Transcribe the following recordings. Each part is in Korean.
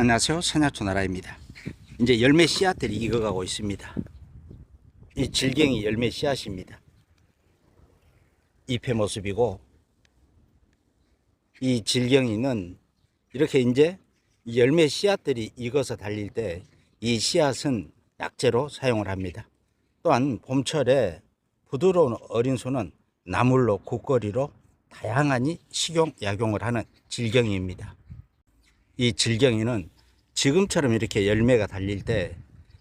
안녕하세요. 산야초 나라입니다. 이제 열매 씨앗들이 익어가고 있습니다. 이 질갱이 열매 씨앗입니다. 잎의 모습이고 이 질갱이는 이렇게 이제 이 열매 씨앗들이 익어서 달릴 때 이 씨앗은 약재로 사용을 합니다. 또한 봄철에 부드러운 어린 소는 나물로 국거리로 다양하니 식용 약용을 하는 질경이입니다. 이 질경이는 지금처럼 이렇게 열매가 달릴 때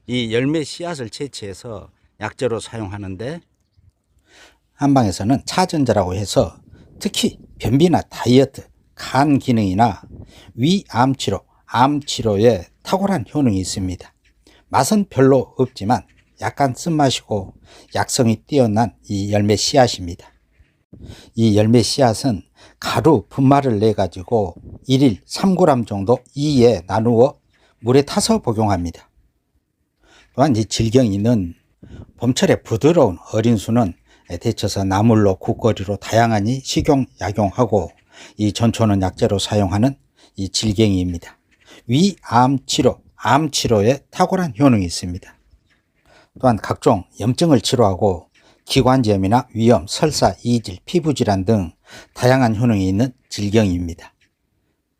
이 열매 씨앗을 채취해서 약재로 사용하는데 한방에서는 차전자라고 해서 특히 변비나 다이어트, 간 기능이나 위암 치료, 암 치료에 탁월한 효능이 있습니다. 맛은 별로 없지만 약간 쓴맛이고 약성이 뛰어난 이 열매 씨앗입니다. 이 열매 씨앗은 가루 분말을 내 가지고 1일 3g 정도 2에 나누어 물에 타서 복용합니다. 또한 이 질경이는 봄철에 부드러운 어린 수는 데쳐서 나물로 국거리로 다양하니 식용 약용하고 이 전초는 약재로 사용하는 이 질갱이입니다. 위암 치료, 암 치료에 탁월한 효능이 있습니다. 또한 각종 염증을 치료하고 기관지염이나 위염, 설사, 이질, 피부질환 등 다양한 효능이 있는 질경입니다.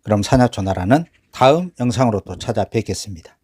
그럼 사냐초나라는 다음 영상으로 또 찾아뵙겠습니다.